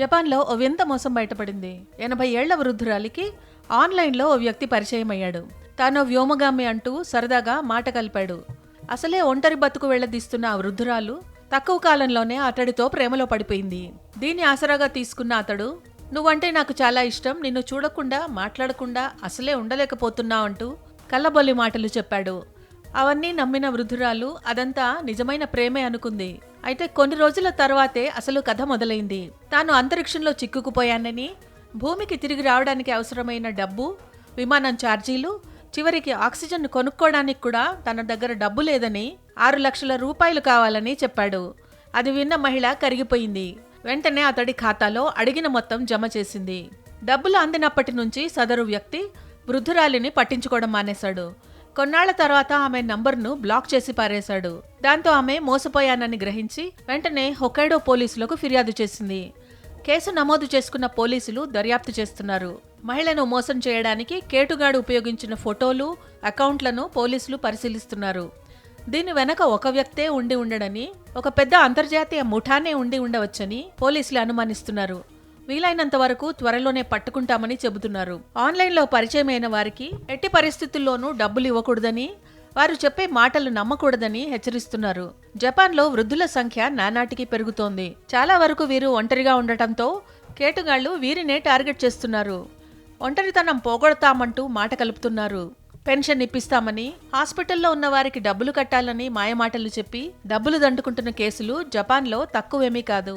జపాన్లో ఓ వింత మోసం బయటపడింది. ఎనభై ఏళ్ళ వృద్ధురాలికి ఆన్లైన్లో ఓ వ్యక్తి పరిచయం అయ్యాడు తాను వ్యోమగామి అంటూ సరదాగా మాట కలిపాడు. అసలే ఒంటరి బతుకు వెళ్ళదీస్తున్న ఆ వృద్ధురాలు తక్కువ కాలంలోనే అతడితో ప్రేమలో పడిపోయింది. దీన్ని ఆసరాగా తీసుకున్న అతడు నువ్వంటే నాకు చాలా ఇష్టం నిన్ను చూడకుండా మాట్లాడకుండా అసలే ఉండలేకపోతున్నావు అంటూ కళ్ళబొల్లి మాటలు చెప్పాడు. అవన్నీ నమ్మిన వృద్ధురాలు అదంతా నిజమైన ప్రేమే అనుకుంది. అయితే కొన్ని రోజుల తర్వాతే అసలు కథ మొదలైంది. తాను అంతరిక్షంలో చిక్కుకుపోయానని భూమికి తిరిగి రావడానికి అవసరమైన డబ్బు విమానం ఛార్జీలు చివరికి ఆక్సిజన్ కొనుక్కోవడానికి కూడా తన దగ్గర డబ్బు లేదని ఆరు లక్షల రూపాయలు కావాలని చెప్పాడు. అది విన్న మహిళ కరిగిపోయింది. వెంటనే అతడి ఖాతాలో అడిగిన మొత్తం జమ చేసింది. డబ్బులు అందినప్పటి నుంచి సదరు వ్యక్తి వృద్ధురాలిని పట్టించుకోవడం మానేశాడు. కొన్నాళ్ళ తర్వాత ఆమె నంబర్ను బ్లాక్ చేసి పారేశాడు. దాంతో ఆమె మోసపోయానని గ్రహించి వెంటనే హొకైడో పోలీసులకు ఫిర్యాదు చేసింది. కేసు నమోదు చేసుకున్న పోలీసులు దర్యాప్తు చేస్తున్నారు. మహిళను మోసం చేయడానికి కేటుగాడు ఉపయోగించిన ఫోటోలు అకౌంట్లను పోలీసులు పరిశీలిస్తున్నారు. దీని వెనక ఒక వ్యక్తే ఉండి ఉండడని ఒక పెద్ద అంతర్జాతీయ ముఠానే ఉండి ఉండవచ్చని పోలీసులు అనుమానిస్తున్నారు. వీలైనంత వరకు త్వరలోనే పట్టుకుంటామని చెబుతున్నారు. ఆన్లైన్లో పరిచయమైన వారికి ఎట్టి పరిస్థితుల్లోనూ డబ్బులు ఇవ్వకూడదని వారు చెప్పే మాటలు నమ్మకూడదని హెచ్చరిస్తున్నారు. జపాన్లో వృద్ధుల సంఖ్య నానాటికి పెరుగుతోంది. చాలా వరకు వీరు ఒంటరిగా ఉండటంతో కేటుగాళ్ళు వీరినే టార్గెట్ చేస్తున్నారు. ఒంటరితనం పోగొడతామంటూ మాట కలుపుతున్నారు. పెన్షన్ ఇప్పిస్తామని హాస్పిటల్లో ఉన్న వారికి డబ్బులు కట్టాలని మాయమాటలు చెప్పి డబ్బులు దండుకుంటున్న కేసులు జపాన్లో తక్కువేమీ కాదు.